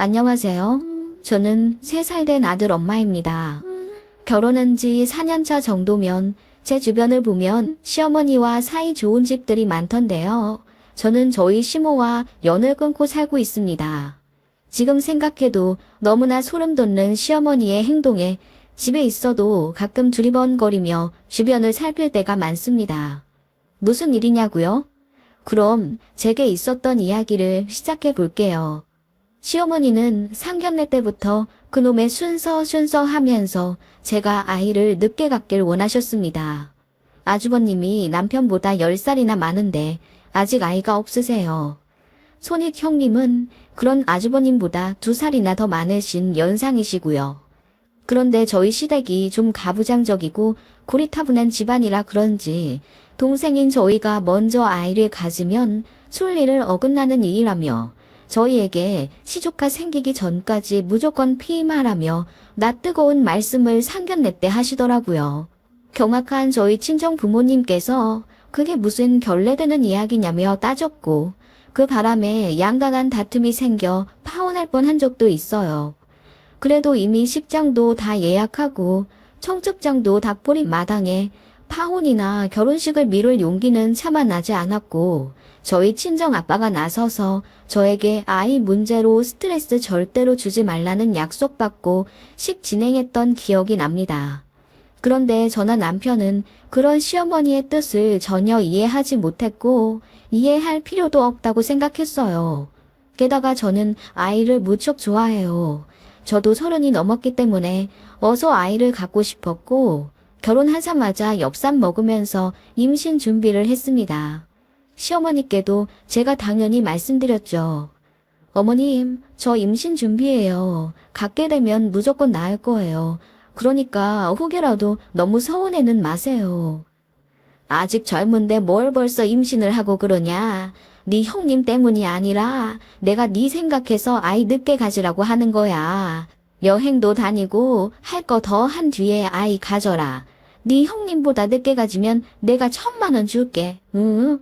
안녕하세요. 저는 3살 된 아들 엄마입니다. 결혼한 지 4년차 정도면 제 주변을 보면 시어머니와 사이 좋은 집들이 많던데요. 저는 저희 시모와 연을 끊고 살고 있습니다. 지금 생각해도 너무나 소름 돋는 시어머니의 행동에 집에 있어도 가끔 두리번거리며 주변을 살필 때가 많습니다. 무슨 일이냐고요? 그럼 제게 있었던 이야기를 시작해 볼게요. 시어머니는 상견례 때부터 그놈의 순서 순서 하면서 제가 아이를 늦게 갖길 원하셨습니다. 아주버님이 남편보다 10살이나 많은데 아직 아이가 없으세요. 손익 형님은 그런 아주버님보다 2살이나 더 많으신 연상이시고요. 그런데 저희 시댁이 좀 가부장적이고 고리타분한 집안이라 그런지 동생인 저희가 먼저 아이를 가지면 순리를 어긋나는 일이라며 저희에게 시조카 생기기 전까지 무조건 피임하라며 나 뜨거운 말씀을 상견례 때 하시더라고요. 경악한 저희 친정 부모님께서 그게 무슨 결례되는 이야기냐며 따졌고 그 바람에 양강한 다툼이 생겨 파혼할 뻔한 적도 있어요. 그래도 이미 식장도 다 예약하고 청첩장도 닭보리 마당에 파혼이나 결혼식을 미룰 용기는 차마 나지 않았고 저희 친정 아빠가 나서서 저에게 아이 문제로 스트레스 절대로 주지 말라는 약속받고 식 진행했던 기억이 납니다. 그런데 저나 남편은 그런 시어머니의 뜻을 전혀 이해하지 못했고 이해할 필요도 없다고 생각했어요. 게다가 저는 아이를 무척 좋아해요. 저도 서른이 넘었기 때문에 어서 아이를 갖고 싶었고 결혼하자마자 엽산 먹으면서 임신 준비를 했습니다. 시어머니께도 제가 당연히 말씀드렸죠. 어머님, 저 임신 준비해요. 갖게 되면 무조건 낳을 거예요. 그러니까 혹여라도 너무 서운해는 마세요. 아직 젊은데 뭘 벌써 임신을 하고 그러냐? 네 형님 때문이 아니라 내가 네 생각해서 아이 늦게 가지라고 하는 거야. 여행도 다니고 할 거 더 한 뒤에 아이 가져라. 네 형님보다 늦게 가지면 내가 천만 원 줄게. 응?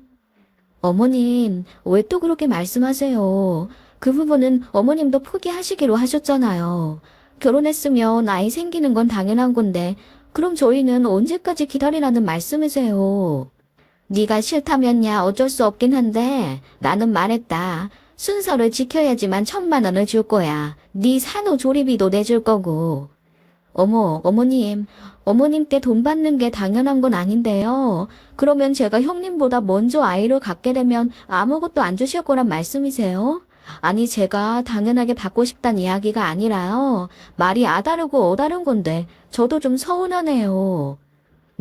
어머님, 왜 또 그렇게 말씀하세요? 그 부분은 어머님도 포기하시기로 하셨잖아요. 결혼했으면 아이 생기는 건 당연한 건데 그럼 저희는 언제까지 기다리라는 말씀이세요? 네가 싫다면야 어쩔 수 없긴 한데 나는 말했다. 순서를 지켜야지만 천만 원을 줄 거야. 네 산후 조리비도 내줄 거고. 어머, 어머님, 어머님 때 돈 받는 게 당연한 건 아닌데요. 그러면 제가 형님보다 먼저 아이를 갖게 되면 아무것도 안 주실 거란 말씀이세요? 아니, 제가 당연하게 받고 싶단 이야기가 아니라요. 말이 아다르고 어다른 건데, 저도 좀 서운하네요.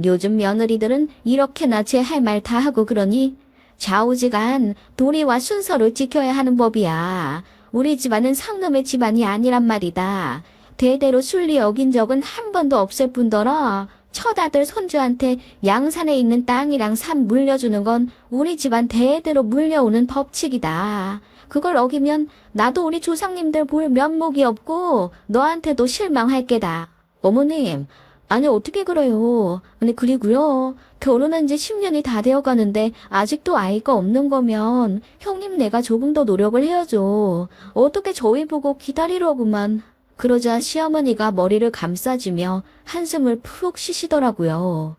요즘 며느리들은 이렇게나 제 할 말 다 하고 그러니, 좌우지간 도리와 순서를 지켜야 하는 법이야. 우리 집안은 상놈의 집안이 아니란 말이다. 대대로 순리 어긴 적은 한 번도 없을 뿐더러 첫 아들 손주한테 양산에 있는 땅이랑 산 물려주는 건 우리 집안 대대로 물려오는 법칙이다. 그걸 어기면 나도 우리 조상님들 볼 면목이 없고 너한테도 실망할 게다. 어머님, 아니 어떻게 그래요? 아니 그리고요. 결혼한 지 10년이 다 되어 가는데 아직도 아이가 없는 거면 형님 내가 조금 더 노력을 해야죠. 어떻게 저희 보고 기다리려고만. 그러자 시어머니가 머리를 감싸주며 한숨을 푹 쉬시더라고요.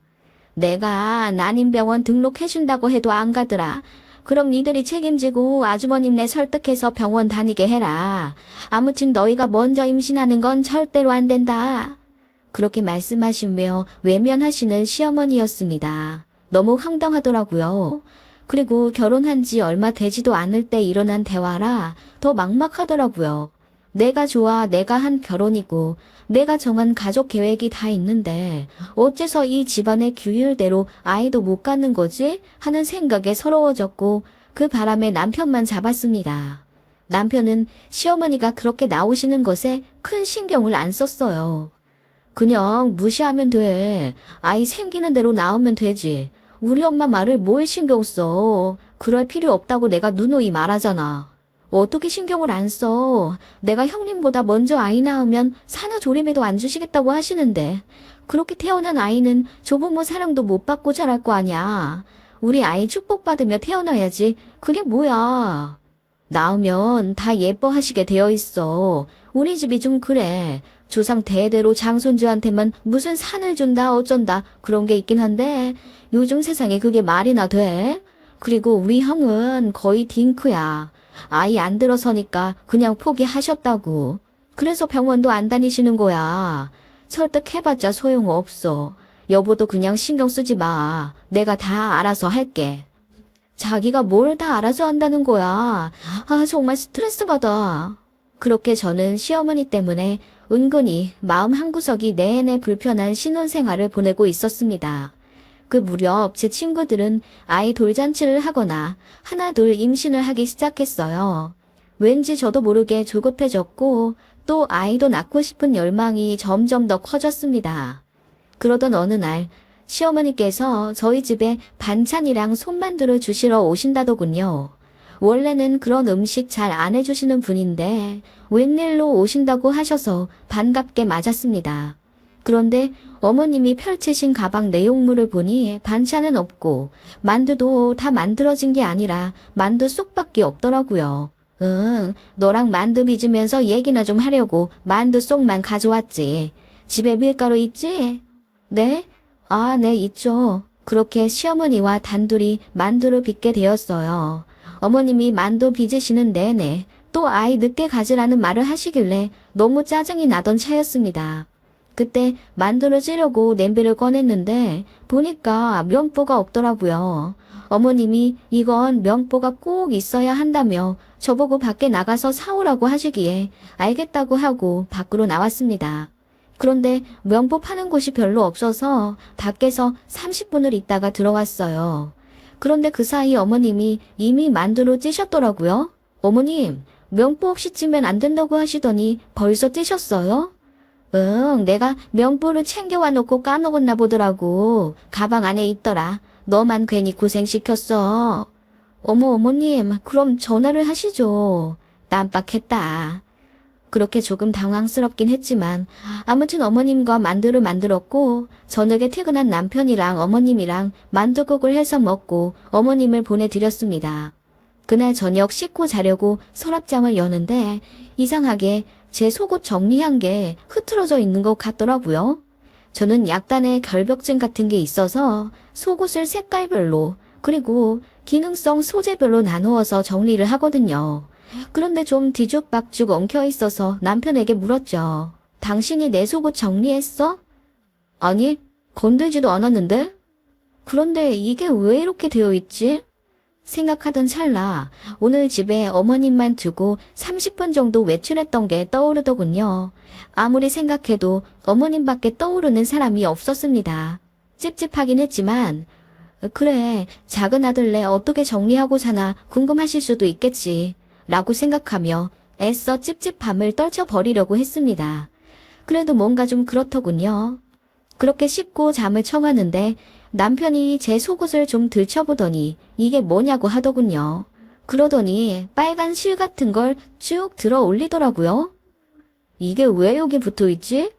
내가 난임병원 등록해준다고 해도 안 가더라. 그럼 니들이 책임지고 아주버님네 설득해서 병원 다니게 해라. 아무튼 너희가 먼저 임신하는 건 절대로 안 된다. 그렇게 말씀하시며 외면하시는 시어머니였습니다. 너무 황당하더라고요. 그리고 결혼한 지 얼마 되지도 않을 때 일어난 대화라 더 막막하더라고요. 내가 좋아 내가 한 결혼이고 내가 정한 가족 계획이 다 있는데 어째서 이 집안의 규율대로 아이도 못 갖는 거지? 하는 생각에 서러워졌고 그 바람에 남편만 잡았습니다. 남편은 시어머니가 그렇게 나오시는 것에 큰 신경을 안 썼어요. 그냥 무시하면 돼. 아이 생기는 대로 나오면 되지. 우리 엄마 말을 뭘 신경 써. 그럴 필요 없다고 내가 누누이 말하잖아. 어떻게 신경을 안 써? 내가 형님보다 먼저 아이 낳으면 산후조리비도 안 주시겠다고 하시는데 그렇게 태어난 아이는 조부모 사랑도 못 받고 자랄 거 아니야. 우리 아이 축복받으며 태어나야지. 그게 뭐야? 나오면 다 예뻐하시게 되어 있어. 우리 집이 좀 그래. 조상 대대로 장손주한테만 무슨 산을 준다 어쩐다 그런 게 있긴 한데 요즘 세상에 그게 말이나 돼? 그리고 우리 형은 거의 딩크야. 아이 안 들어서니까 그냥 포기하셨다고. 그래서 병원도 안 다니시는 거야. 설득해봤자 소용없어. 여보도 그냥 신경 쓰지 마. 내가 다 알아서 할게. 자기가 뭘 다 알아서 한다는 거야. 아, 정말 스트레스 받아. 그렇게 저는 시어머니 때문에 은근히 마음 한구석이 내내 불편한 신혼생활을 보내고 있었습니다. 그 무렵 제 친구들은 아이 돌잔치를 하거나 하나둘 임신을 하기 시작했어요. 왠지 저도 모르게 조급해졌고 또 아이도 낳고 싶은 열망이 점점 더 커졌습니다. 그러던 어느 날 시어머니께서 저희 집에 반찬이랑 손만두를 주시러 오신다더군요. 원래는 그런 음식 잘 안 해주시는 분인데 웬일로 오신다고 하셔서 반갑게 맞았습니다. 그런데 어머님이 펼치신 가방 내용물을 보니 반찬은 없고 만두도 다 만들어진 게 아니라 만두 쏙밖에 없더라고요. 응, 너랑 만두 빚으면서 얘기나 좀 하려고 만두 쏙만 가져왔지. 집에 밀가루 있지? 네? 아, 네, 있죠. 그렇게 시어머니와 단둘이 만두를 빚게 되었어요. 어머님이 만두 빚으시는 내내 또 아이 늦게 가지라는 말을 하시길래 너무 짜증이 나던 차였습니다. 그때 만두를 찌려고 냄비를 꺼냈는데 보니까 면보가 없더라고요. 어머님이 이건 면보가 꼭 있어야 한다며 저보고 밖에 나가서 사오라고 하시기에 알겠다고 하고 밖으로 나왔습니다. 그런데 면보 파는 곳이 별로 없어서 밖에서 30분을 있다가 들어왔어요. 그런데 그 사이 어머님이 이미 만두로 찌셨더라고요. 어머님, 명보 없이 찌면 안 된다고 하시더니 벌써 찌셨어요? 응, 내가 명보를 챙겨와 놓고 까먹었나 보더라고. 가방 안에 있더라. 너만 괜히 고생시켰어. 어머, 어머님, 그럼 전화를 하시죠. 깜빡했다. 그렇게 조금 당황스럽긴 했지만 아무튼 어머님과 만두를 만들었고 저녁에 퇴근한 남편이랑 어머님이랑 만두국을 해서 먹고 어머님을 보내드렸습니다. 그날 저녁 씻고 자려고 서랍장을 여는데 이상하게 제 속옷 정리한 게 흐트러져 있는 것 같더라고요. 저는 약간의 결벽증 같은 게 있어서 속옷을 색깔별로 그리고 기능성 소재별로 나누어서 정리를 하거든요. 그런데 좀 뒤죽박죽 엉켜 있어서 남편에게 물었죠. 당신이 내 속옷 정리했어? 아니, 건들지도 않았는데? 그런데 이게 왜 이렇게 되어 있지? 생각하던 찰나 오늘 집에 어머님만 두고 30분 정도 외출했던 게 떠오르더군요. 아무리 생각해도 어머님밖에 떠오르는 사람이 없었습니다. 찝찝하긴 했지만 그래 작은 아들네 어떻게 정리하고 사나 궁금하실 수도 있겠지 라고 생각하며 애써 찝찝함을 떨쳐버리려고 했습니다. 그래도 뭔가 좀 그렇더군요. 그렇게 씻고 잠을 청하는데 남편이 제 속옷을 좀 들춰보더니 이게 뭐냐고 하더군요. 그러더니 빨간 실 같은 걸 쭉 들어 올리더라고요. 이게 왜 여기 붙어 있지?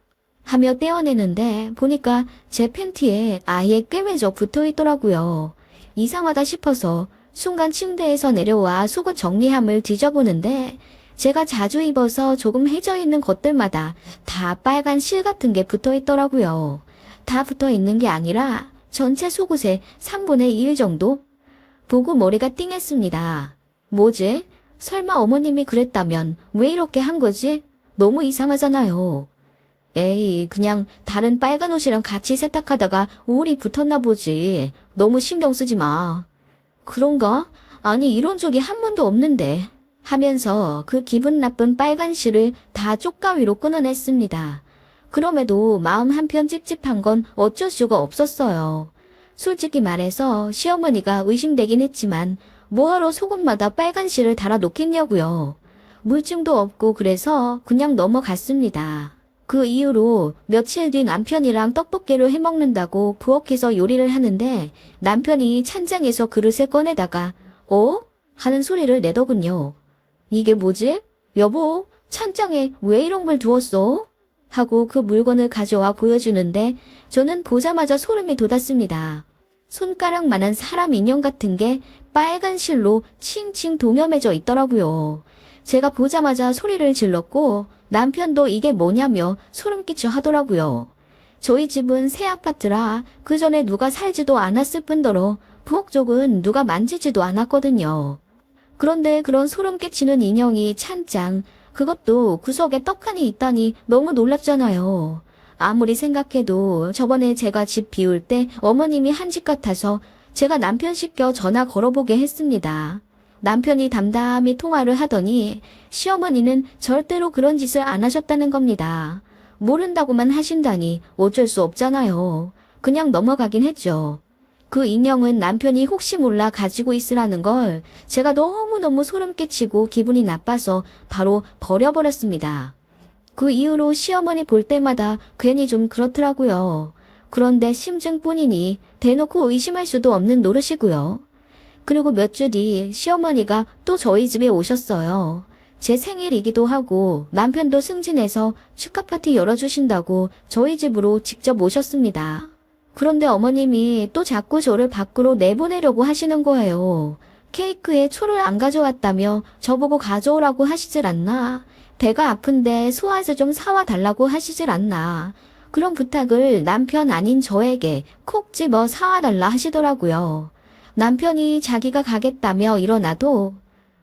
하며 떼어내는데 보니까 제 팬티에 아예 꿰매져 붙어 있더라고요. 이상하다 싶어서 순간 침대에서 내려와 속옷 정리함을 뒤져보는데 제가 자주 입어서 조금 해져 있는 것들마다 다 빨간 실 같은 게 붙어 있더라고요. 다 붙어 있는 게 아니라 전체 속옷의 3분의 1 정도? 보고 머리가 띵했습니다. 뭐지? 설마 어머님이 그랬다면 왜 이렇게 한 거지? 너무 이상하잖아요. 에이, 그냥 다른 빨간 옷이랑 같이 세탁하다가 울이 붙었나 보지. 너무 신경 쓰지 마. 그런가? 아니, 이런 적이 한 번도 없는데. 하면서 그 기분 나쁜 빨간 실을 다 쪽가위로 끊어냈습니다. 그럼에도 마음 한편 찝찝한 건 어쩔 수가 없었어요. 솔직히 말해서 시어머니가 의심되긴 했지만 뭐하러 속옷마다 빨간 실을 달아 놓겠냐고요. 물증도 없고 그래서 그냥 넘어갔습니다. 그 이후로 며칠 뒤 남편이랑 떡볶이를 해먹는다고 부엌에서 요리를 하는데 남편이 찬장에서 그릇을 꺼내다가 어? 하는 소리를 내더군요. 이게 뭐지? 여보, 찬장에 왜 이런 걸 두었어? 하고 그 물건을 가져와 보여주는데 저는 보자마자 소름이 돋았습니다. 손가락만한 사람 인형 같은 게 빨간 실로 칭칭 동여매져 있더라고요. 제가 보자마자 소리를 질렀고 남편도 이게 뭐냐며 소름 끼쳐 하더라고요. 저희 집은 새 아파트라 그 전에 누가 살지도 않았을 뿐더러 부엌 쪽은 누가 만지지도 않았거든요. 그런데 그런 소름 끼치는 인형이 찬장, 그것도 구석에 떡하니 있다니 너무 놀랍잖아요. 아무리 생각해도 저번에 제가 집 비울 때 어머님이 한 집 같아서 제가 남편 시켜 전화 걸어보게 했습니다. 남편이 담담히 통화를 하더니 시어머니는 절대로 그런 짓을 안 하셨다는 겁니다. 모른다고만 하신다니 어쩔 수 없잖아요. 그냥 넘어가긴 했죠. 그 인형은 남편이 혹시 몰라 가지고 있으라는 걸 제가 너무너무 소름 끼치고 기분이 나빠서 바로 버려버렸습니다. 그 이후로 시어머니 볼 때마다 괜히 좀 그렇더라고요. 그런데 심증뿐이니 대놓고 의심할 수도 없는 노릇이고요. 그리고 몇 주 뒤 시어머니가 또 저희 집에 오셨어요. 제 생일이기도 하고 남편도 승진해서 축하 파티 열어주신다고 저희 집으로 직접 오셨습니다. 그런데 어머님이 또 자꾸 저를 밖으로 내보내려고 하시는 거예요. 케이크에 초를 안 가져왔다며 저보고 가져오라고 하시질 않나? 배가 아픈데 소화제 좀 사와 달라고 하시질 않나? 그런 부탁을 남편 아닌 저에게 콕 집어 사와 달라 하시더라고요. 남편이 자기가 가겠다며 일어나도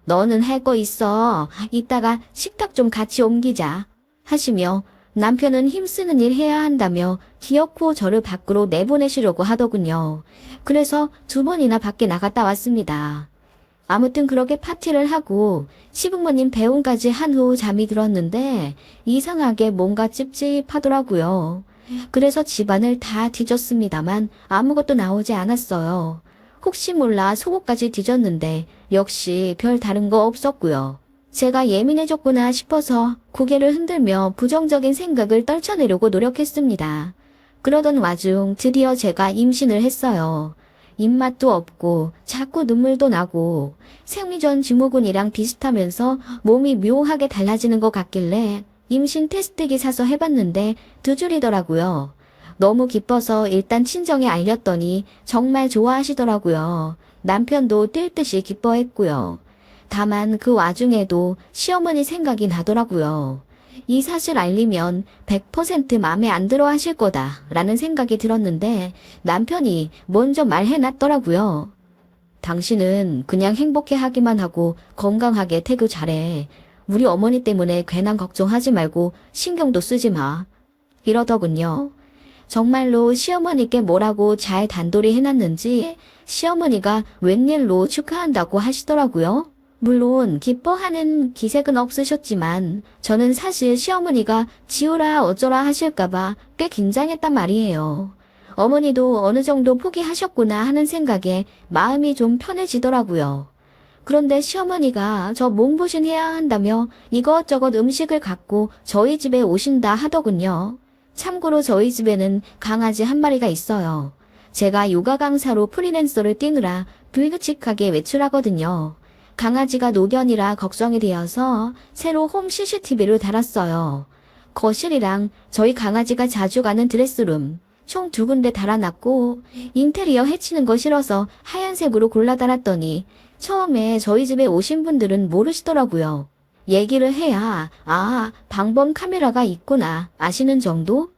너는 할 거 있어. 이따가 식탁 좀 같이 옮기자. 하시며 남편은 힘쓰는 일 해야 한다며 기어코 저를 밖으로 내보내시려고 하더군요. 그래서 두 번이나 밖에 나갔다 왔습니다. 아무튼 그렇게 파티를 하고 시부모님 배웅까지 한 후 잠이 들었는데 이상하게 뭔가 찝찝하더라고요. 그래서 집안을 다 뒤졌습니다만 아무것도 나오지 않았어요. 혹시 몰라 속옷까지 뒤졌는데 역시 별 다른 거 없었고요. 제가 예민해졌구나 싶어서 고개를 흔들며 부정적인 생각을 떨쳐내려고 노력했습니다. 그러던 와중 드디어 제가 임신을 했어요. 입맛도 없고 자꾸 눈물도 나고 생리전 증후군이랑 비슷하면서 몸이 묘하게 달라지는 것 같길래 임신 테스트기 사서 해봤는데 두 줄이더라고요. 너무 기뻐서 일단 친정에 알렸더니 정말 좋아하시더라고요. 남편도 뛸 듯이 기뻐했고요. 다만 그 와중에도 시어머니 생각이 나더라고요. 이 사실 알리면 100% 마음에 안 들어 하실 거다 라는 생각이 들었는데 남편이 먼저 말해놨더라고요. 당신은 그냥 행복해 하기만 하고 건강하게 태교 잘해. 우리 어머니 때문에 괜한 걱정하지 말고 신경도 쓰지 마. 이러더군요. 정말로 시어머니께 뭐라고 잘 단돌이 해놨는지 시어머니가 웬일로 축하한다고 하시더라고요. 물론 기뻐하는 기색은 없으셨지만 저는 사실 시어머니가 지우라 어쩌라 하실까봐 꽤 긴장했단 말이에요. 어머니도 어느 정도 포기하셨구나 하는 생각에 마음이 좀 편해지더라고요. 그런데 시어머니가 저 몸보신 해야 한다며 이것저것 음식을 갖고 저희 집에 오신다 하더군요. 참고로 저희 집에는 강아지 한 마리가 있어요. 제가 요가 강사로 프리랜서를 뛰느라 불규칙하게 외출하거든요. 강아지가 노견이라 걱정이 되어서 새로 홈 CCTV를 달았어요. 거실이랑 저희 강아지가 자주 가는 드레스룸 총 두 군데 달아놨고 인테리어 해치는 거 싫어서 하얀색으로 골라 달았더니 처음에 저희 집에 오신 분들은 모르시더라고요. 얘기를 해야 아 방범 카메라가 있구나 아시는 정도?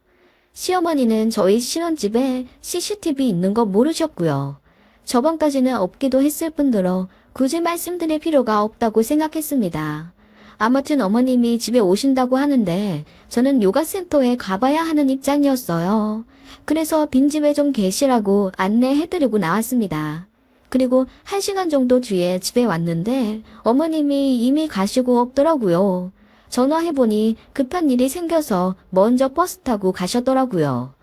시어머니는 저희 신혼집에 CCTV 있는 거 모르셨고요. 저번까지는 없기도 했을 뿐더러 굳이 말씀드릴 필요가 없다고 생각했습니다. 아무튼 어머님이 집에 오신다고 하는데 저는 요가센터에 가봐야 하는 입장이었어요. 그래서 빈집에 좀 계시라고 안내해드리고 나왔습니다. 그리고 한 시간 정도 뒤에 집에 왔는데 어머님이 이미 가시고 없더라고요. 전화해보니 급한 일이 생겨서 먼저 버스 타고 가셨더라고요.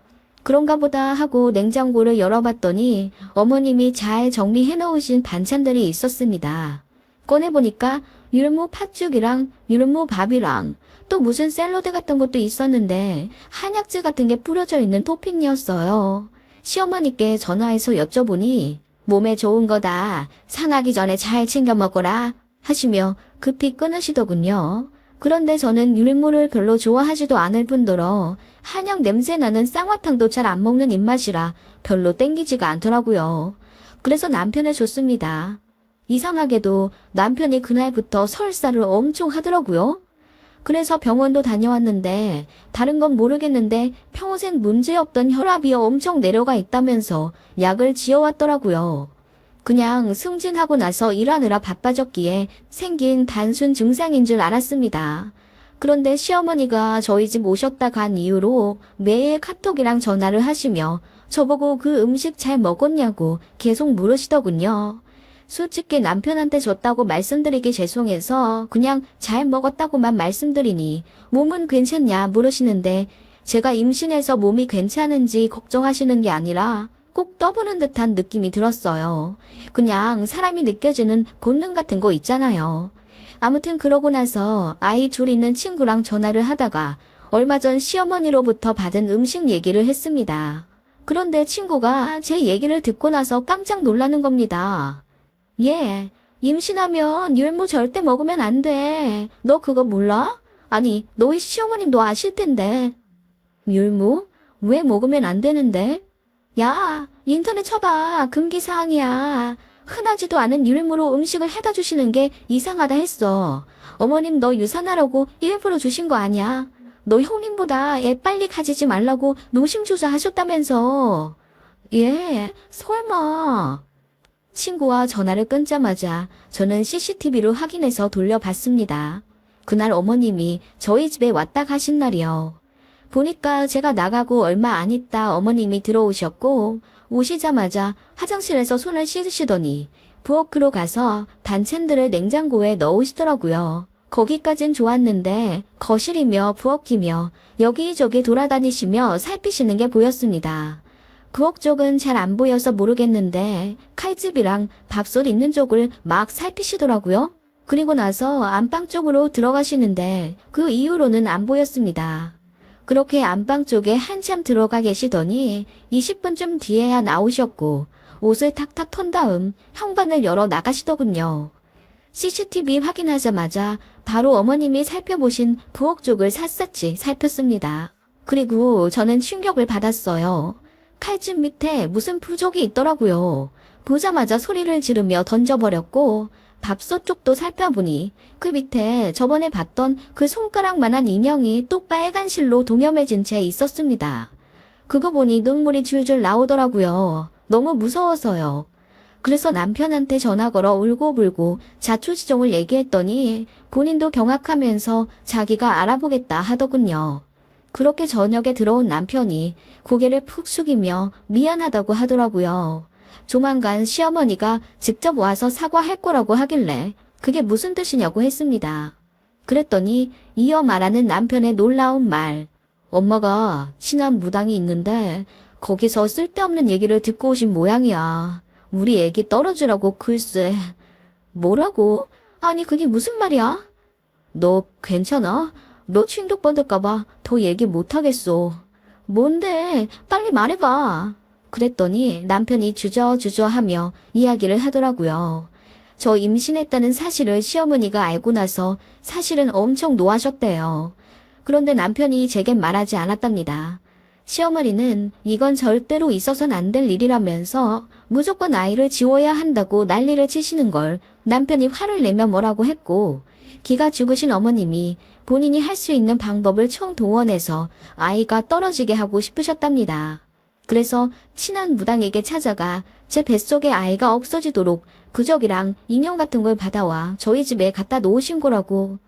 그런가 보다 하고 냉장고를 열어봤더니 어머님이 잘 정리해 놓으신 반찬들이 있었습니다. 꺼내보니까 율무 팥죽이랑 율무 밥이랑 또 무슨 샐러드 같은 것도 있었는데 한약재 같은 게 뿌려져 있는 토핑이었어요. 시어머니께 전화해서 여쭤보니 몸에 좋은 거다. 상하기 전에 잘 챙겨 먹어라. 하시며 급히 끊으시더군요. 그런데 저는 율무를 별로 좋아하지도 않을 뿐더러 한약 냄새 나는 쌍화탕도 잘 안 먹는 입맛이라 별로 땡기지가 않더라고요. 그래서 남편을 줬습니다. 이상하게도 남편이 그날부터 설사를 엄청 하더라고요. 그래서 병원도 다녀왔는데 다른 건 모르겠는데 평생 문제없던 혈압이 엄청 내려가 있다면서 약을 지어왔더라고요. 그냥 승진하고 나서 일하느라 바빠졌기에 생긴 단순 증상인 줄 알았습니다. 그런데 시어머니가 저희 집 오셨다 간 이후로 매일 카톡이랑 전화를 하시며 저보고 그 음식 잘 먹었냐고 계속 물으시더군요. 솔직히 남편한테 줬다고 말씀드리기 죄송해서 그냥 잘 먹었다고만 말씀드리니 몸은 괜찮냐 물으시는데 제가 임신해서 몸이 괜찮은지 걱정하시는 게 아니라 꼭 떠보는 듯한 느낌이 들었어요. 그냥 사람이 느껴지는 본능 같은 거 있잖아요. 아무튼 그러고 나서 아이 둘 있는 친구랑 전화를 하다가 얼마 전 시어머니로부터 받은 음식 얘기를 했습니다. 그런데 친구가 제 얘기를 듣고 나서 깜짝 놀라는 겁니다. 예, 임신하면 율무 절대 먹으면 안 돼. 너 그거 몰라? 아니, 너희 시어머님도 아실 텐데. 율무? 왜 먹으면 안 되는데? 야, 인터넷 쳐봐. 금기사항이야. 흔하지도 않은 율무로 음식을 해다 주시는 게 이상하다 했어. 어머님 너 유산하라고 일부러 주신 거 아니야. 너 형님보다 애 빨리 가지지 말라고 노심초사 하셨다면서. 예, 설마. 친구와 전화를 끊자마자 저는 CCTV로 확인해서 돌려봤습니다. 그날 어머님이 저희 집에 왔다 가신 날이요. 보니까 제가 나가고 얼마 안 있다 어머님이 들어오셨고 오시자마자 화장실에서 손을 씻으시더니 부엌으로 가서 반찬들을 냉장고에 넣으시더라고요. 거기까진 좋았는데 거실이며 부엌이며 여기저기 돌아다니시며 살피시는 게 보였습니다. 부엌 쪽은 잘 안 보여서 모르겠는데 칼집이랑 밥솥 있는 쪽을 막 살피시더라고요. 그리고 나서 안방 쪽으로 들어가시는데 그 이후로는 안 보였습니다. 그렇게 안방 쪽에 한참 들어가 계시더니 20분쯤 뒤에야 나오셨고 옷을 탁탁 턴 다음 현관을 열어 나가시더군요. CCTV 확인하자마자 바로 어머님이 살펴보신 부엌 쪽을 샅샅이 살폈습니다. 그리고 저는 충격을 받았어요. 칼집 밑에 무슨 부족이 있더라고요. 보자마자 소리를 지르며 던져버렸고 밥솥 쪽도 살펴보니 그 밑에 저번에 봤던 그 손가락만한 인형이 또 빨간 실로 동여매진 채 있었습니다. 그거 보니 눈물이 줄줄 나오더라고요. 너무 무서워서요. 그래서 남편한테 전화 걸어 울고불고 자초지종을 얘기했더니 본인도 경악하면서 자기가 알아보겠다 하더군요. 그렇게 저녁에 들어온 남편이 고개를 푹 숙이며 미안하다고 하더라고요. 조만간 시어머니가 직접 와서 사과할 거라고 하길래 그게 무슨 뜻이냐고 했습니다. 그랬더니 이어 말하는 남편의 놀라운 말. 엄마가 친한 무당이 있는데 거기서 쓸데없는 얘기를 듣고 오신 모양이야. 우리 애기 떨어지라고 글쎄. 뭐라고? 아니 그게 무슨 말이야? 너 괜찮아? 너 충격 받을까봐 더 얘기 못하겠어. 뭔데? 빨리 말해봐. 그랬더니 남편이 주저주저 하며 이야기를 하더라고요. 저 임신했다는 사실을 시어머니가 알고 나서 사실은 엄청 노하셨대요. 그런데 남편이 제겐 말하지 않았답니다. 시어머니는 이건 절대로 있어선 안 될 일이라면서 무조건 아이를 지워야 한다고 난리를 치시는 걸 남편이 화를 내며 뭐라고 했고 기가 죽으신 어머님이 본인이 할 수 있는 방법을 총동원해서 아이가 떨어지게 하고 싶으셨답니다. 그래서 친한 무당에게 찾아가 제 뱃속에 아이가 없어지도록 부적이랑 인형 같은 걸 받아와 저희 집에 갖다 놓으신 거라고.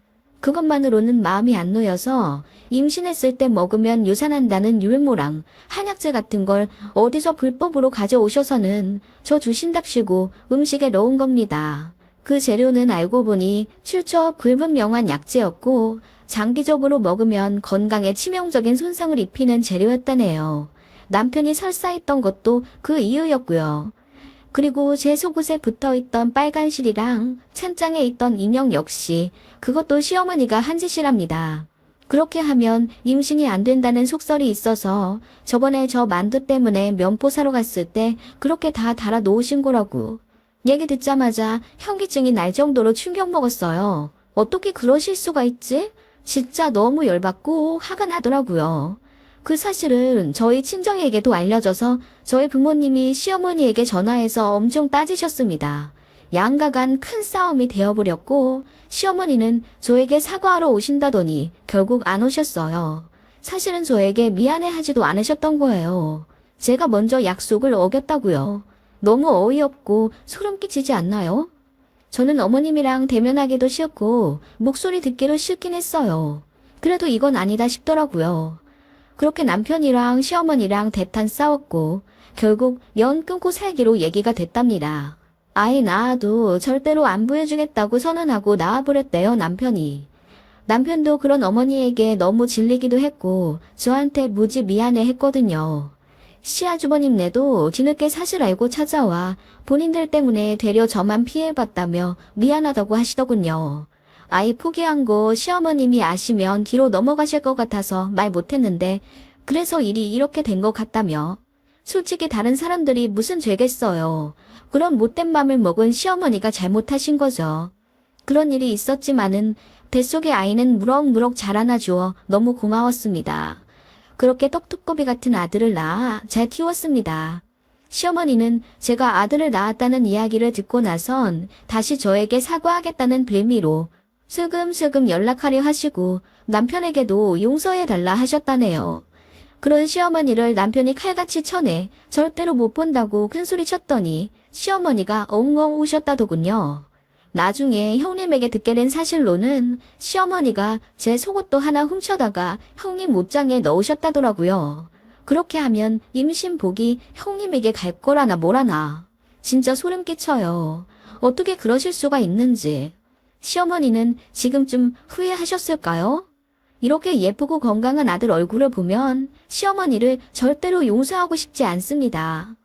그것만으로는 마음이 안 놓여서 임신했을 때 먹으면 유산한다는 율무랑 한약재 같은 걸 어디서 불법으로 가져오셔서는 저 주신답시고 음식에 넣은 겁니다. 그 재료는 알고 보니 출처 불분명한 약재였고 장기적으로 먹으면 건강에 치명적인 손상을 입히는 재료였다네요. 남편이 설사했던 것도 그 이유였고요. 그리고 제 속옷에 붙어 있던 빨간 실이랑 찬장에 있던 인형 역시 그것도 시어머니가 한 짓이랍니다. 그렇게 하면 임신이 안 된다는 속설이 있어서 저번에 저 만두 때문에 면포 사러 갔을 때 그렇게 다 달아 놓으신 거라고. 얘기 듣자마자 현기증이 날 정도로 충격 먹었어요. 어떻게 그러실 수가 있지? 진짜 너무 열받고 화가 나더라고요. 그 사실은 저희 친정에게도 알려져서 저희 부모님이 시어머니에게 전화해서 엄청 따지셨습니다. 양가 간 큰 싸움이 되어버렸고 시어머니는 저에게 사과하러 오신다더니 결국 안 오셨어요. 사실은 저에게 미안해하지도 않으셨던 거예요. 제가 먼저 약속을 어겼다고요. 너무 어이없고 소름 끼치지 않나요? 저는 어머님이랑 대면하기도 싫고 목소리 듣기도 싫긴 했어요. 그래도 이건 아니다 싶더라고요. 그렇게 남편이랑 시어머니랑 대탄 싸웠고 결국 연 끊고 살기로 얘기가 됐답니다. 아이 낳아도 절대로 안 보여주겠다고 선언하고 나와버렸대요 남편이. 남편도 그런 어머니에게 너무 질리기도 했고 저한테 무지 미안해 했거든요. 시아주버님네도 뒤늦게 사실 알고 찾아와 본인들 때문에 되려 저만 피해봤다며 미안하다고 하시더군요. 아이 포기한 거 시어머님이 아시면 뒤로 넘어가실 것 같아서 말 못했는데 그래서 일이 이렇게 된 것 같다며. 솔직히 다른 사람들이 무슨 죄겠어요. 그런 못된 맘을 먹은 시어머니가 잘못하신 거죠. 그런 일이 있었지만은 뱃속의 아이는 무럭무럭 자라나 주어 너무 고마웠습니다. 그렇게 떡두꺼비 같은 아들을 낳아 잘 키웠습니다. 시어머니는 제가 아들을 낳았다는 이야기를 듣고 나선 다시 저에게 사과하겠다는 빌미로 슬금슬금 연락하려 하시고 남편에게도 용서해달라 하셨다네요. 그런 시어머니를 남편이 칼같이 쳐내 절대로 못 본다고 큰소리 쳤더니 시어머니가 엉엉 우셨다더군요. 나중에 형님에게 듣게 된 사실로는 시어머니가 제 속옷도 하나 훔쳐다가 형님 옷장에 넣으셨다더라고요. 그렇게 하면 임신 복이 형님에게 갈 거라나 뭐라나. 진짜 소름 끼쳐요. 어떻게 그러실 수가 있는지. 시어머니는 지금쯤 후회하셨을까요? 이렇게 예쁘고 건강한 아들 얼굴을 보면 시어머니를 절대로 용서하고 싶지 않습니다.